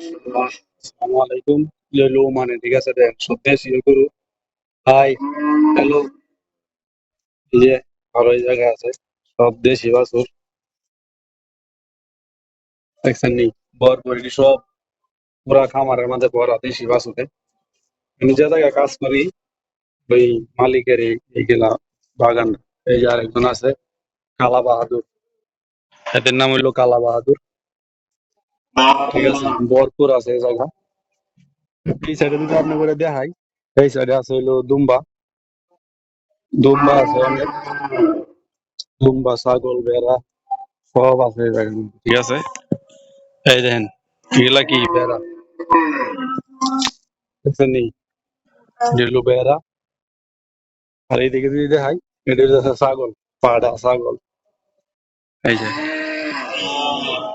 আসসালামু লেলো মানে ঠিক আছে দেন সত্যি সিও করু হাই হ্যালো এই যে আরও এই জায়গায় আছে সব দেশি বাছুর। দেখছেন নি? বর বরি সব পুরা খামারের মধ্যে ভরা দেশি বাছুরে আমি যে জায়গায় কাজ করি, ওই মালিকের এইগুলা বাগান। এই যে আরেকজন আছে, কালা বাহাদুর। এদের নাম হইল কালা বাহাদুর। ঠিক আছে ভরপুর আছে এই জায়গা। এই সাইডে যদি আপনি করে দেখাই এই সাইডে আছে হইল দুম্বা। দুম্বা আছে অনেক। দুম্বা ছাগল বেড়া সব আছে এই জায়গার ঠিক আছে। এই দেখেন এগুলা কি? বেড়া দেখছেন যেগুলো বেড়া আর এইদিকে যদি দেখাই এটা ছাগল পাড়া ছাগল। এই যে।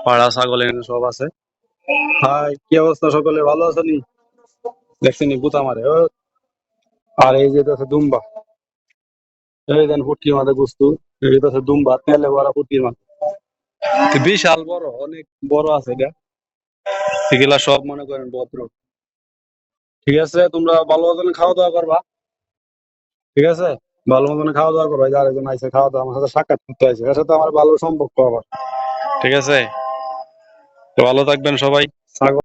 পাড়া ছাগল এখানে সব আছে। হাই, কি অবস্থা সকলে? ভালো আছো নি দেখছেন বুতা মারে। আর এই যে আছে দুম্বা। এই দেন ফুটকির মাথা গুস্তু। এই আছে দুম্বা, তেলে ভরা ফুটকির মাথা। বিশাল বড়, অনেক বড় আছে এটা এগুলা সব মনে করেন ভদ্র। ঠিক আছে, তোমরা ভালো মতন খাওয়া দাওয়া করবা। ঠিক আছে, ভালো মতন খাওয়া দাওয়া করবা। এই যে আরেকজন আইসে খাওয়া দাওয়া, আমার সাথে সাক্ষাৎ করতে আইসে এর সাথে আমার ভালো সম্পর্ক আবার। ঠিক আছে? তো ভালো থাকবেন সবাই।